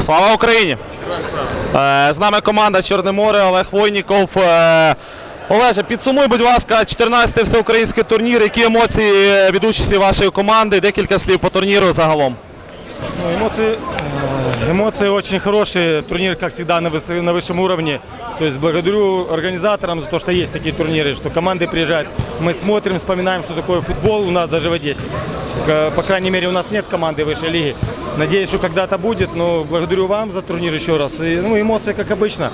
Слава Україні! Е, З нами команда Чорне море Олег Войніков. Е, Олеже, підсумуй, будь ласка, 14-й всеукраїнський турнір. Які емоції від участі вашої команди? Декілька слів по турніру загалом. Ну, эмоции, э, эмоции очень хорошие. Турнир, как всегда, на, выс- на высшем уровне. То есть благодарю организаторам за то, что есть такие турниры, что команды приезжают. Мы смотрим, вспоминаем, что такое футбол у нас даже в Одессе. К- По крайней мере, у нас нет команды высшей лиги. Надеюсь, что когда-то будет. Но благодарю вам за турнир еще раз. И, ну, эмоции, как обычно.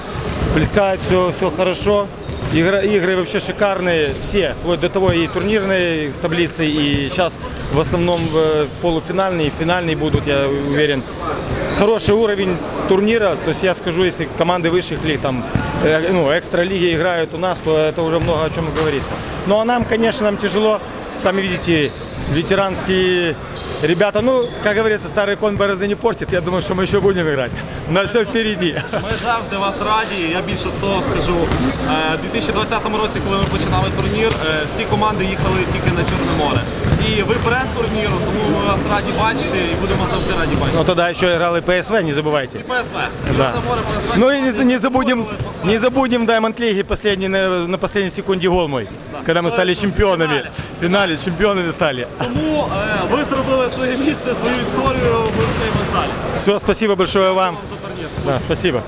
Плескает все, все хорошо. Игры, игры вообще шикарные, все, вплоть до того и турнирные таблицы, и сейчас в основном э, полуфинальные, и финальные будут, я уверен. Хороший уровень турнира, то есть я скажу, если команды высших лиг, там, э, ну, экстра-лиги играют у нас, то это уже много о чем говорится. Ну а нам, конечно, нам тяжело, сами видите, ветеранские ребята, ну, как говорится, старый кон борозды не портит, я думаю, что мы еще будем играть. На все впереди. Ми завжди вас раді. Я більше з того скажу. Е, У 2020 році, коли ми починали турнір, е, всі команди їхали тільки на Чорне море. Бренд турніру, тому ми вас раді бачити і будемо завжди раді бачити. Ну тогда еще играл и ПСВ, не забывайте. ПСВ. Да. ПСВ. Ну и не, не забудем, не забудем Даймонд Лиги последний на, на последней секунде гол мой, когда мы стали чемпионами. В финале чемпионами стали. Тому е, ви зробили своє місце, свою історію, ми рухаємось далі. Все, спасибо большое вам. За турнір. Да, спасибо.